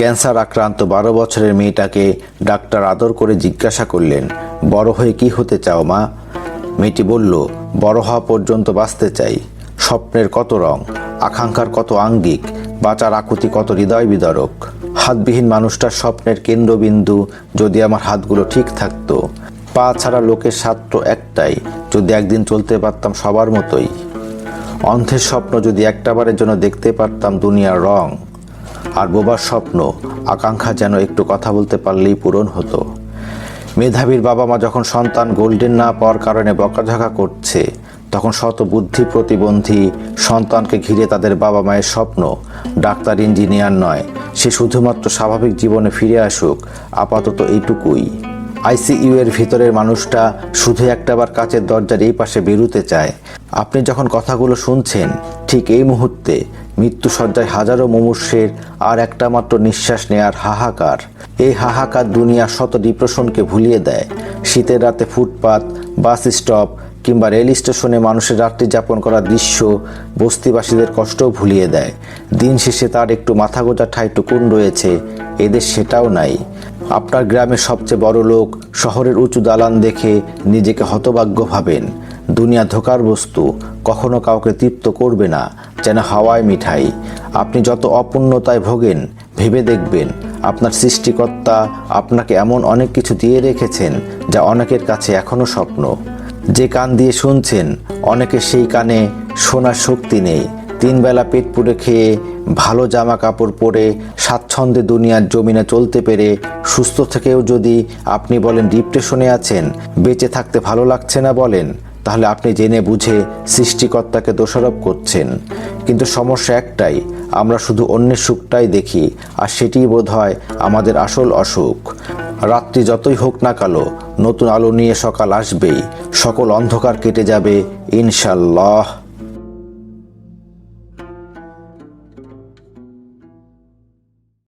Cancer আক্রান্ত বারো বছরের মেয়েটাকে ডাক্তার আদর করে জিজ্ঞাসা করলেন, বড় হয়ে কি হতে চাও মা? মেয়েটি বলল, বড় হওয়া পর্যন্ত বাঁচতে চাই। স্বপ্নের কত রং, আকাঙ্ক্ষার কত আঙ্গিক, বাঁচার আকুতি কত হৃদয় বিদারক। হাতবিহীন মানুষটার স্বপ্নের কেন্দ্রবিন্দু যদি আমার হাতগুলো ঠিক থাকতো। পা ছাড়া লোকের স্বাদ তো একটাই, যদি একদিন চলতে পারতাম সবার মতোই। অন্ধের স্বপ্ন যদি একটাবারের জন্য দেখতে পারতাম দুনিয়ার রং আর বোবার স্বপ্ন, আকাঙ্ক্ষা যেন একটু কথা বলতে পারলেই পূরণ হতো। মেধাবীর বাবা মা যখন সন্তান গোল্ডেন না পাওয়ার কারণে বকাঝাকা করছে, তখন শত বুদ্ধি প্রতিবন্ধী সন্তানকে ঘিরে তাদের বাবা মায়ের স্বপ্ন, ডাক্তার, ইঞ্জিনিয়ার নয়, সে শুধুমাত্র স্বাভাবিক জীবনে ফিরে আসুক, আপাতত এইটুকুই। আইসিইউ এর ভিতরের মানুষটা শুধু একটাবার কাচের দরজার এই পাশে বেরুতে চায়। আপনি যখন কথাগুলো শুনছেন, ঠিক এই মুহূর্তে মৃত্যু সজ্জায় হাজারো মুমূর্ষের আর একটা মাত্র নিঃশ্বাস নেয়ার হাহাকার। এই হাহাকার দুনিয়া শত ডিপ্রেশনকে ভুলিয়ে দেয়। শীতের রাতে ফুটপাত, বাস স্টপ কিংবা রেল স্টেশনে মানুষের রাত্রি যাপন করার দৃশ্য বস্তিবাসীদের কষ্টও ভুলিয়ে দেয়। দিন শেষে তার একটু মাথা গোজা ঠাইটুকুন রয়েছে। এদের সেটাও নাই। আপনার গ্রামের সবচেয়ে বড় লোক শহরের উঁচু দালান দেখে নিজেকে হতভাগ্য ভাবেন। দুনিয়া ধোকার বস্তু, কখনো কাউকে তৃপ্ত করবে না, যেন হাওয়ায় মিঠাই। আপনি যত অপূর্ণতায় ভোগেন, ভেবে দেখবেন, আপনার সৃষ্টিকর্তা আপনাকে এমন অনেক কিছু দিয়ে রেখেছেন যা অনেকের কাছে এখনও স্বপ্ন। যে কান দিয়ে শুনছেন, অনেকে সেই কানে শোনার শক্তি নেই। তিন বেলা পেট পুড়ে খেয়ে ভালো জামা কাপড় পরে স্বাচ্ছন্দ্যে দুনিয়ার জমিনে চলতে পেরে সুস্থ থেকেও যদি আপনি বলেন ডিপ্রেশনে আছেন, বেঁচে থাকতে ভালো লাগছে না বলেন, তাহলে আপনি জেনে বুঝে সৃষ্টিকর্তাকে দোষারোপ করছেন। কিন্তু সমস্যা একটাই, আমরা শুধু অন্যের সুখটাই দেখি, আর সেটিই বোধ হয় আমাদের আসল অসুখ। রাত্রি যতই হোক না কালো নতুন আলো নিয়ে সকাল আসবেই, সকল অন্ধকার কেটে যাবে, ইনশাল্লাহ।